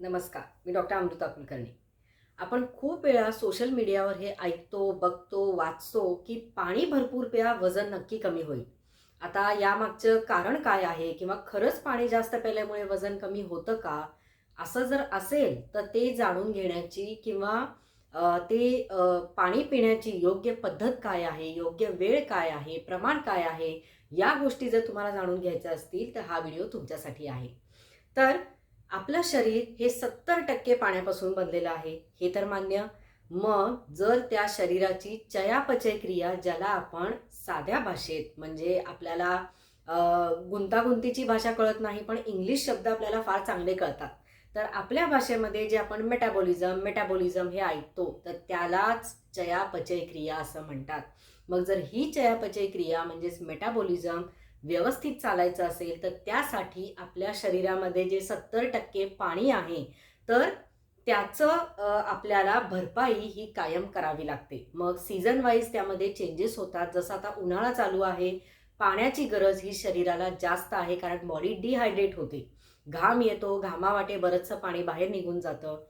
नमस्कार मी डॉक्टर अमृता कुलकर्णी. आपण खूप वेळा सोशल मीडियावर हे ऐकतो बघतो वाचतो की पाणी भरपूर प्या वजन नक्की कमी होईल. आता यामागचं कारण काय आहे किंवा खरंच पाणी जास्त प्यायल्यामुळे वजन कमी होतं का? असं जर असेल तर ते जाणून घेण्याची किंवा ते पाणी पिण्याची योग्य पद्धत काय आहे? योग्य वेळ काय आहे? प्रमाण काय आहे? या गोष्टी जर तुम्हाला जाणून घ्यायच्या असतील तर हा व्हिडिओ तुमच्यासाठी आहे. तर आपलं शरीर हे सत्तर टक्के पाण्यापासून बनलेलं आहे. हे तर मान्य. मग जर त्या शरीराची चयापचय क्रिया ज्याला आपण साध्या भाषेत म्हणजे आपल्याला गुंतागुंतीची भाषा कळत नाही पण इंग्लिश शब्द आपल्याला फार चांगले कळतात. तर आपल्या भाषेमध्ये जे आपण मेटाबॉलिझम मेटाबॉलिझम हे ऐकतो तर त्यालाच चयापचय क्रिया असं म्हणतात. मग जर ही चयापचय क्रिया म्हणजेच मेटाबॉलिझम व्यवस्थित चालायचं असेल तर त्यासाठी आपल्या शरीरामध्ये जे सत्तर टक्के पाणी आहे तर त्याचं आपल्याला भरपाई ही कायम करावी लागते. मग सीझन वाईज त्यामध्ये चेंजेस होतात. जसं आता उन्हाळा चालू आहे पाण्याची गरज ही शरीराला जास्त आहे कारण बॉडी डिहायड्रेट होते. घाम येतो घामावाटे बरंचसं पाणी बाहेर निघून जातं.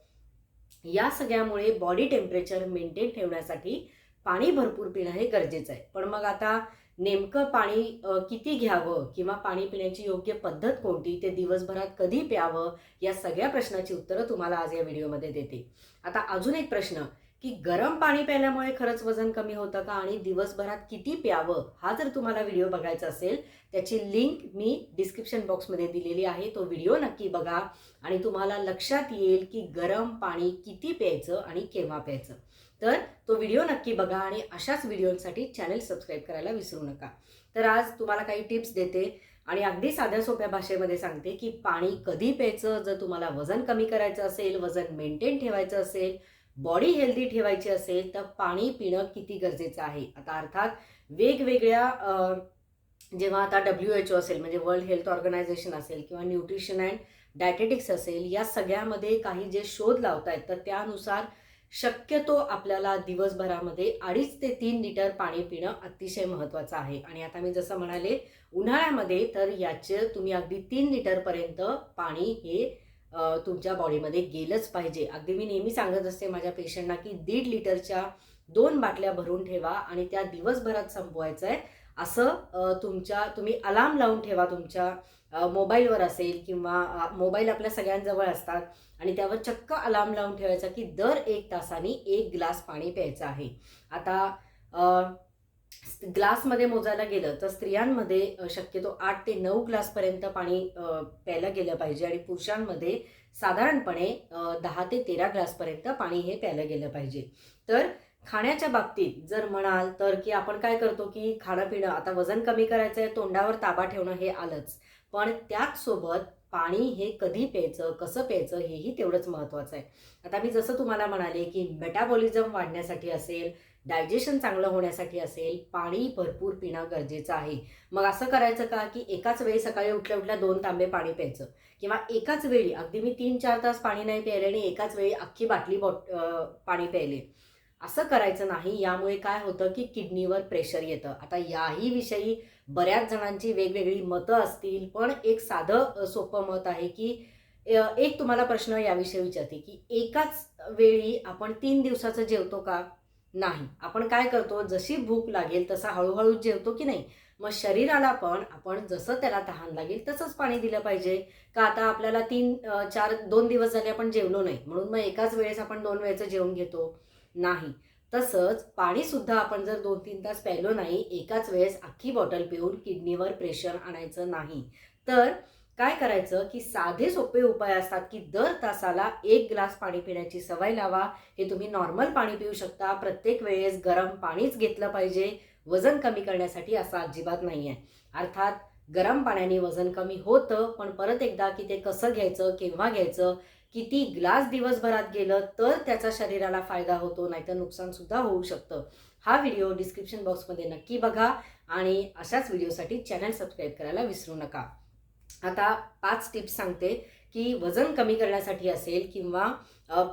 या सगळ्यामुळे बॉडी टेम्परेचर मेंटेन ठेवण्यासाठी पाणी भरपूर पिणं हे गरजेचं आहे. पण मग आता नेमकं पाणी किती घ्यावं किंवा पाणी पिण्याची योग्य पद्धत कोणती ते दिवसभरात कधी प्यावं या सगळ्या प्रश्नाची उत्तरं तुम्हाला आज या व्हिडिओमध्ये देते. आता अजून एक प्रश्न. की गरम पाणी प्यायल्यामुळे खरंच वजन कमी होतं का आणि दिवसभरात किती प्यावं हा जर तुम्हाला व्हिडिओ बघायचा असेल त्याची लिंक मी डिस्क्रिप्शन बॉक्समध्ये दिलेली आहे तो व्हिडिओ नक्की बघा आणि तुम्हाला लक्षात येईल की गरम पाणी किती प्यायचं आणि केव्हा प्यायचं. तर तो व्हिडिओ नक्की बघा आणि अशाच व्हिडिओसाठी चॅनल सबस्क्राईब करायला विसरू नका. तर आज तुम्हाला काही टिप्स देते आणि अगदी साध्या सोप्या भाषेमध्ये सांगते की पाणी कधी प्यायचं जर तुम्हाला वजन कमी करायचं असेल वजन मेंटेन ठेवायचं असेल बॉडी हेल्दी ठेवायची असेल तर पाणी पिणं किती गरजेचं आहे? आता अर्थात वेगवेगळ्या जेव्हा आता डब्ल्यू एच ओ असेल म्हणजे वर्ल्ड हेल्थ ऑर्गनायझेशन असेल किंवा न्यूट्रिशन अँड डायटेटिक्स असेल या सगळ्यामध्ये काही जे शोध लावत आहेत तर त्यानुसार शक्यतो आपल्याला दिवसभरामध्ये अडीच ते तीन लिटर पाणी पिणं अतिशय महत्त्वाचं आहे. आणि आता मी जसं म्हणाले उन्हाळ्यामध्ये तर याचे तुम्ही अगदी तीन लिटरपर्यंत पाणी हे तुमच्या बॉडीमध्ये गेलंच पाहिजे. अगदी मी नेहमी सांगत असते माझ्या पेशंटना की दीड लिटरच्या दोन बाटल्या भरून ठेवा आणि त्या दिवसभरात संपवायचं आहे असं तुमच्या तुम्ही अलार्म लावून ठेवा तुमच्या मोबाईलवर असेल किंवा मोबाईल आपल्या सगळ्यांजवळ असतात आणि त्यावर चक्क अलार्म लावून ठेवायचा की दर एक तासाने एक ग्लास पाणी प्यायचं आहे. आता ग्लासमध्ये मोजायला गेलं तर स्त्रियांमध्ये शक्यतो आठ ते नऊ ग्लासपर्यंत पाणी प्यायला गेलं पाहिजे आणि पुरुषांमध्ये साधारणपणे दहा ते तेरा ग्लासपर्यंत पाणी हे प्यायलं गेलं पाहिजे. तर खाण्याच्या बाबतीत जर म्हणाल तर की आपण काय करतो की खाणं पिणं आता वजन कमी करायचं आहे तोंडावर ताबा ठेवणं हे आलंच. पण त्याचसोबत पाणी हे कधी प्यायचं कसं प्यायचं हेही तेवढंच महत्त्वाचं आहे. आता मी जसं तुम्हाला म्हणाले की मेटाबॉलिझम वाढण्यासाठी असेल डायजेशन चांगलं होण्यासाठी असेल पाणी भरपूर पिणं गरजेचं आहे. मग असं करायचं का की एकाच वेळी सकाळी उठल्या उठल्या दोन तांबे पाणी प्यायचं? किंवा एकाच वेळी अगदी मी तीन चार तास पाणी नाही प्यायले आणि एकाच वेळी अख्खी बाटली बॉट पाणी प्यायले. असं करायचं नाही. यामुळे काय होतं की किडनीवर प्रेशर येतं. आता याही विषयी बऱ्याच जणांची वेगवेगळी मतं असतील. पण एक साधं सोपं मत आहे की एक तुम्हाला प्रश्न याविषयी विचारते की एकाच वेळी आपण तीन दिवसाचं जेवतो का? नाही. आपण काय करतो? जशी भूक लागेल तसा हळूहळू जेवतो की नाही? मग शरीराला पण आपण जसं त्याला तहान लागेल तसंच पाणी दिलं पाहिजे. का आता आपल्याला तीन चार दोन दिवस झाले आपण जेवलो नाही. म्हणून मग एकाच वेळेस आपण दोन वेळेचं जेवण घेतो. नाही. तसंच पाणीसुद्धा आपण जर दोन तीन तास प्यायलो नाही एकाच वेळेस अख्खी बॉटल पिऊन किडनीवर प्रेशर आणायचं नाही. तर काय करायचं की साधे सोपे उपाय असतात की दर तासाला एक ग्लास पाणी पिण्याची सवय लावा. हे तुम्ही नॉर्मल पाणी पिऊ शकता. प्रत्येक वेळेस गरम पाणीच घेतलं पाहिजे. वजन कमी करण्यासाठी असं अजिबात नाही आहे अर्थात गरम पाण्याने वजन कमी होतं पण परत एकदा की ते कसं घ्यायचं केव्हा घ्यायचं किती ग्लास दिवसभरात गेलं तर त्याचा शरीराला फायदा होतो नाहीतर नुकसानसुद्धा होऊ शकतं. हा व्हिडिओ डिस्क्रिप्शन बॉक्समध्ये नक्की बघा आणि अशाच व्हिडिओसाठी चॅनल सबस्क्राईब करायला विसरू नका. आता पाच टिप्स सांगते की वजन कमी करण्यासाठी असेल किंवा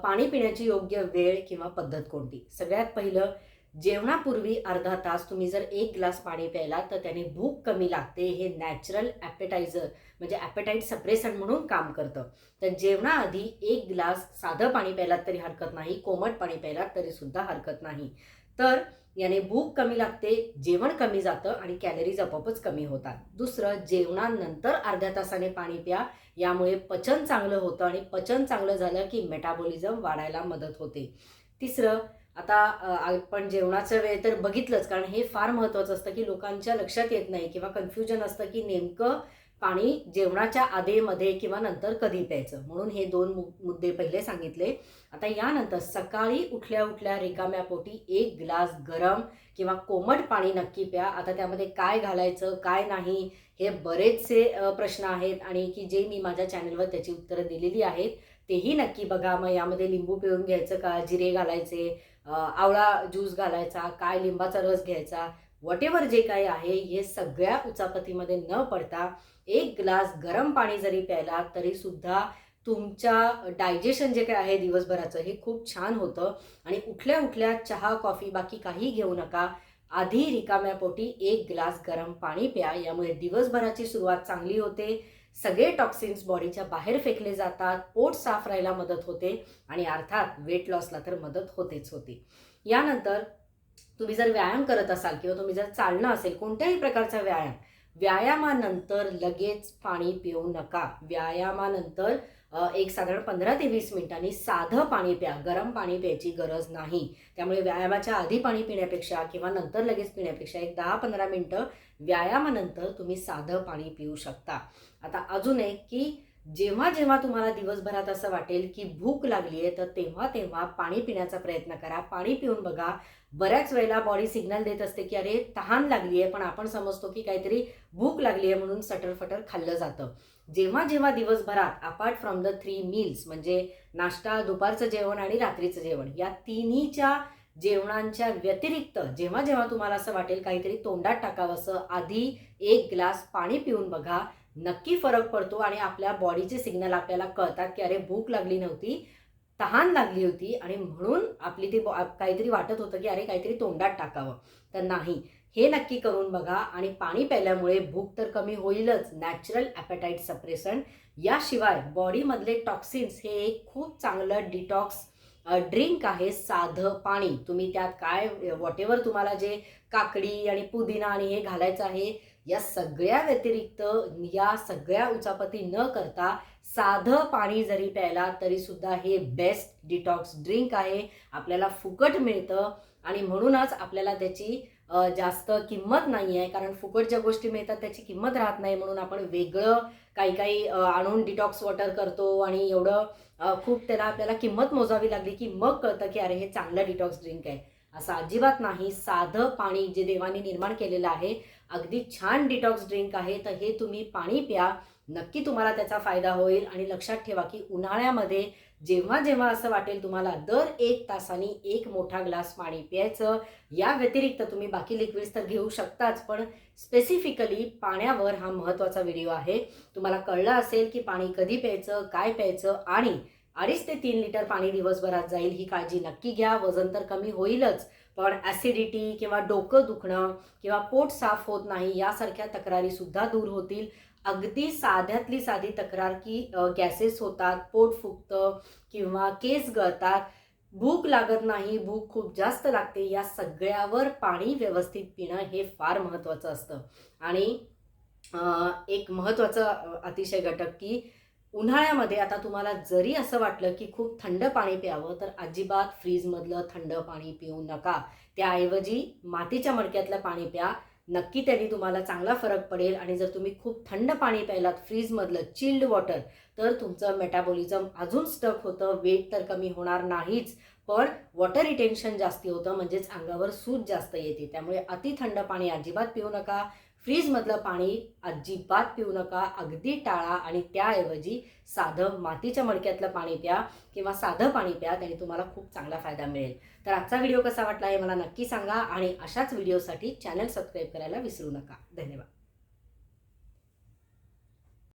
पाणी पिण्याची योग्य वेळ किंवा पद्धत कोणती? सगळ्यात पहिलं जेवणापूर्वी अर्धा तास तुम्ही जर एक ग्लास पाणी प्यायला तर त्याने भूक कमी लागते. हे नॅचरल ॲपेटायझर म्हणजे ॲपेटाईट सप्रेसन म्हणून काम करतं. तर जेवणाआधी एक ग्लास साधं पाणी प्यायलात तरी हरकत नाही कोमट पाणी प्यायलात तरीसुद्धा हरकत नाही. तर याने भूक कमी लागते जेवण कमी जातं आणि कॅलरीज आपोआपच कमी होतात. दुसरं जेवणानंतर अर्ध्या तासाने पाणी प्या. यामुळे पचन चांगलं होतं आणि पचन चांगलं झालं की मेटाबॉलिझम वाढायला मदत होते. तिसरं आता आपण जेवणाचा वेळ तर बघितलंच कारण हे फार महत्त्वाचं असतं की लोकांच्या लक्षात येत नाही किंवा कन्फ्युजन असतं की नेमकं पाणी जेवणाच्या आधेमध्ये किंवा नंतर कधी प्यायचं. म्हणून हे दोन मु मुद्दे पहिले सांगितले. आता यानंतर सकाळी उठल्या उठल्या रिकाम्या पोटी एक ग्लास गरम किंवा कोमट पाणी नक्की प्या. आता त्यामध्ये काय घालायचं काय नाही हे बरेचसे प्रश्न आहेत आणि की जे मी माझ्या चॅनलवर त्याची उत्तरं दिलेली आहेत तेही नक्की बघा. मग यामध्ये लिंबू पिळून घ्यायचं का जिरे घालायचे आवळा ज्यूस घालायचा काय लिंबाचा रस घ्यायचा वटेवर जे काही आहे हे सगळ्या उचापतीमध्ये न पडता एक ग्लास गरम पाणी जरी प्यायला तरीसुद्धा तुमच्या डायजेशन जे काय आहे दिवसभराचं हे खूप छान होतं. आणि उठल्या उठल्या चहा कॉफी बाकी काही घेऊ नका. आधी रिकाम्या पोटी एक ग्लास गरम पाणी प्या. यामुळे दिवसभराची सुरुवात चांगली होते. सगळे टॉक्सिन्स बॉडीच्या बाहेर फेकले जातात पोट साफ राहायला मदत होते आणि अर्थात वेट लॉसला तर मदत होतेच होते. यानंतर तुम्ही जर व्यायाम करत असाल किंवा तुम्ही जर चालणं असेल कोणत्याही प्रकारचा व्यायाम व्यायामानंतर लगेच पाणी पिऊ नका. व्यायामानंतर एक साधारण पंधरा ते वीस मिनिटांनी साधं पाणी प्या. गरम पाणी प्यायची गरज नाही. त्यामुळे व्यायामाच्या आधी पाणी पिण्यापेक्षा किंवा नंतर लगेच पिण्यापेक्षा एक दहा पंधरा मिनटं व्यायामानंतर तुम्ही साधं पाणी पिऊ शकता. आता अजून एक की जेव्हा जेव्हा तुम्हाला दिवसभरात असं वाटेल की भूक लागली आहे तर तेव्हा तेव्हा पाणी पिण्याचा प्रयत्न करा. पाणी पिऊन बघा. बऱ्याच वेळेला बॉडी सिग्नल देत असते की अरे तहान लागली आहे पण आपण समजतो की काहीतरी भूक लागली आहे म्हणून सटरफटर खाल्लं जातं. जेव्हा जेव्हा दिवसभरात apart from the three meals म्हणजे नाश्ता दुपारचं जेवण आणि रात्रीचं जेवण या तिन्हीच्या जेवणांच्या व्यतिरिक्त जेव्हा जेव्हा तुम्हाला असं वाटेल काहीतरी तोंडात टाकावंसं आधी एक ग्लास पाणी पिऊन बघा. नक्की फरक पडतो आणि आपल्या बॉडीचे सिग्नल आपल्याला कळतात की अरे भूक लागली नव्हती तहान लागली होती आणि म्हणून आपली ती बॉ- काहीतरी वाटत होतं की अरे काहीतरी तोंडात टाकावं. तर नाही. हे नक्की करून बघा आणि पाणी प्यायल्यामुळे भूक तर कमी होईलच. नॅचरल ॲपेटाईट सप्रेशन याशिवाय बॉडीमधले टॉक्सिन्स हे एक खूप चांगलं डिटॉक्स ड्रिंक आहे साधं पाणी. तुम्ही त्यात काय वॉटेवर तुम्हाला जे काकडी आणि पुदिना आणि हे घालायचं आहे या सगळ्या व्यतिरिक्त या सगळ्या उचापती न करता साधं पाणी जरी प्यायला तरीसुद्धा हे बेस्ट डिटॉक्स ड्रिंक आहे. आपल्याला फुकट मिळतं आणि म्हणूनच आपल्याला त्याची जास्त किंमत नाही आहे. कारण फुकट ज्या गोष्टी मिळतात त्याची किंमत राहत नाही. म्हणून आपण वेगळं काही काही आणून डिटॉक्स वॉटर करतो आणि एवढं खूप त्याला आपल्याला किंमत मोजावी लागली की मग कळतं की अरे हे चांगलं डिटॉक्स ड्रिंक आहे. असं अजिबात नाही. साधं पाणी जे देवाने निर्माण केलेलं आहे अगदी छान डिटॉक्स ड्रिंक आहे तर हे तुम्ही पाणी प्या. नक्की तुम्हाला त्याचा फायदा होईल आणि लक्षात ठेवा की उन्हाळ्यामध्ये जेव्हा जेव्हा असं वाटेल तुम्हाला दर एक तासाने एक मोठा ग्लास पाणी प्यायचं. या व्यतिरिक्त तुम्ही बाकी लिक्विड्स तर घेऊ शकताच पण स्पेसिफिकली पाण्यावर हा महत्त्वाचा व्हिडिओ आहे. तुम्हाला कळलं असेल की पाणी कधी प्यायचं काय प्यायचं आणि अडीच ते तीन लिटर पाणी दिवसभरात जाईल ही काळजी नक्की घ्या. वजन तर कमी होईलच पण ॲसिडिटी किंवा डोकं दुखणं किंवा पोट साफ होत नाही यासारख्या तक्रारीसुद्धा दूर होतील. अगदी साध्यातली साधी तक्रार की गॅसेस होतात पोट फुगतं किंवा केस गळतात भूक लागत नाही भूक खूप जास्त लागते या सगळ्यावर पाणी व्यवस्थित पिणं हे फार महत्त्वाचं असतं. आणि एक महत्त्वाचं अतिशय घटक की उन्हाळ्यामध्ये आता तुम्हाला जरी असं वाटलं की खूप थंड पाणी प्यावं तर अजिबात फ्रीजमधलं थंड पाणी पिऊ नका. त्याऐवजी मातीच्या मडक्यातलं पाणी प्या. नक्की त्यांनी तुम्हाला चांगला फरक पडेल आणि जर तुम्ही खूप थंड पाणी प्यायलात फ्रीजमधलं चिल्ड वॉटर तर तुमचं मेटाबॉलिझम अजून स्टक होतं वेट तर कमी होणार नाहीच. पण वॉटर रिटेन्शन जास्ती होतं म्हणजेच अंगावर सूज जास्त येते. त्यामुळे अति थंड पाणी अजिबात पिऊ नका. फ्रीजमधलं पाणी अजिबात पिऊ नका. अगदी टाळा आणि त्याऐवजी साधं मातीच्या मडक्यातलं पाणी प्या किंवा साधं पाणी प्या त्याने तुम्हाला खूप चांगला फायदा मिळेल. तर आजचा व्हिडिओ कसा वाटला हे मला नक्की सांगा आणि अशाच व्हिडिओसाठी चॅनल सबस्क्राईब करायला विसरू नका. धन्यवाद.